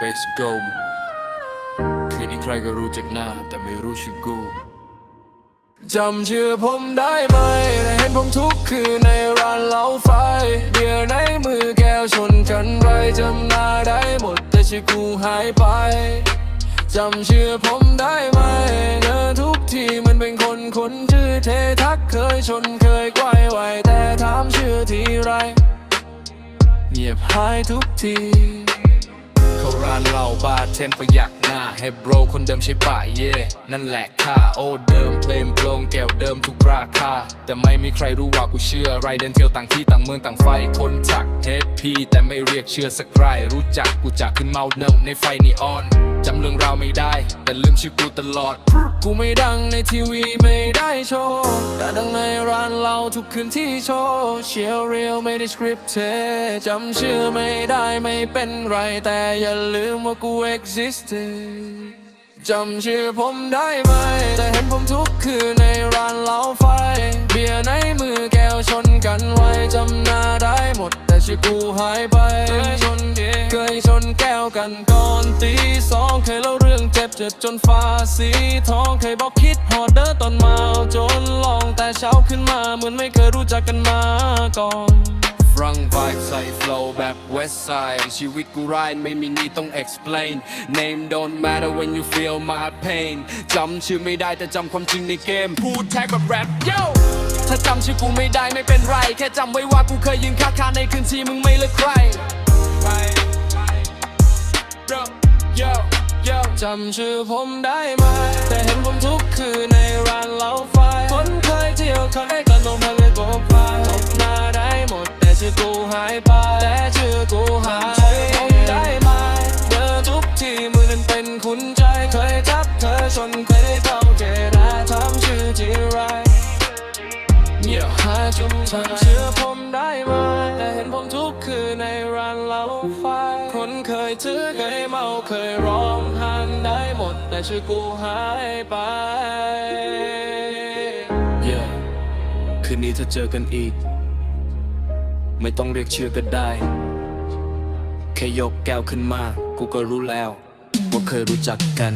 let's go คืนนี้ใครก็รู้จักหน้า แต่ไม่รู้ชื่อกูจำชื่อผมได้ไหมได้เห็นผมทุกคืนในร้านเหล้าไฟ เบียร์ในมือแก้วชนกันไรจำหน้าได้หมด แต่ชื่อกูหายไปจำชื่อผมได้ไหมเจอทุกทีมันเป็นคนคนชื่อเททักเคยชนเคยไกวไวแต่ถามชื่อทีไร เงียบหายทุกทีเขาร้านเราบาร์เทนประยักหน้า ให้โบรคนเดิมใช่ป่ะเย่นั่นแหละค่าโอเดิมเพลงโปรงแก้วเดิมทุกราคา แต่ไม่มีใครรู้ว่ากูเชื่อไรเดินเที่ยวต่างที่ต่างเมืองต่างไฟคนจักเทปพีแต่ไม่เรียกเชื่อสักไรรู้จักกูจากขึ้นเมาเนิมในไฟนีออน จำเรื่องราวไม่ได้ แต่ลืมชื่อกูตลอด กูไม่ดังในทีวีไม่ได้โชว์แต่ดังในร้านเราทุกคืนที่โชว์เชียวเรียวไม่ได้สคริปต์เทจำชื่อไม่ได้ไม่เป็นไร แต่อย่าลืมว่ากู existed จำชื่อผมได้ไหม แต่เห็นผมทุกคืนในร้านเหล้าไฟ เบียร์ในมือแก้วชนกันไว้จำหน้าได้หมด แต่ชื่อกูหายไปเคยชนเคย ชนแก้วกันก่อนตีสองเคยเล่าเรื่องเจ็บเจ็บจนฟ้าสีทองเคยบอกคิดฮอดเดอตอนเมาจนลองแต่เช้าขึ้นมาเหมือนไม่เคยรู้จักกันมาก่อนรังไวท์ใส่ flow แบบ west side ชีวิตกูไรไม่มีนี่ต้อง explain name don't matter when you feel my pain จำชื่อไม่ได้แต่จำความจริงในเกม พูดแท็กแบบแรป yo ถ้าจำชื่อกูไม่ได้ไม่เป็นไร แค่จำไว้ว่ากูเคยยืนค้าคาในคืนที่มึงไม่เลือกใคร จำชื่อผมได้ไหม แต่เห็นผมทุกคืนในร้านเหล้าไฟคนเคยเที่ยวเคยกระนมทะเลโกพายพบหน้าได้หมด แต่ชื่อกูหายไปแต่ชื่อกูหายจำชื่อผมได้ไหมเจอทุกที่มือนั้นเป็นคุณใจเคยทับเคยชนเคยได้เท่าเจนะทำชื่อที่ไรเงียบหายจนจำชื่อผมได้ไหมแต่เห็นผมทุกคืนในร้านเหล้าไฟ ยถือเคยเมาเคยร้องหันได้หมด แต่ชื่อกูหายไป Yeah คืนนี้ถ้าเจอกันอีก ไม่ต้องเรียกชื่อก็ได้ แค่ยกแก้วขึ้นมา กูก็รู้แล้ว ว่าเคยรู้จักกัน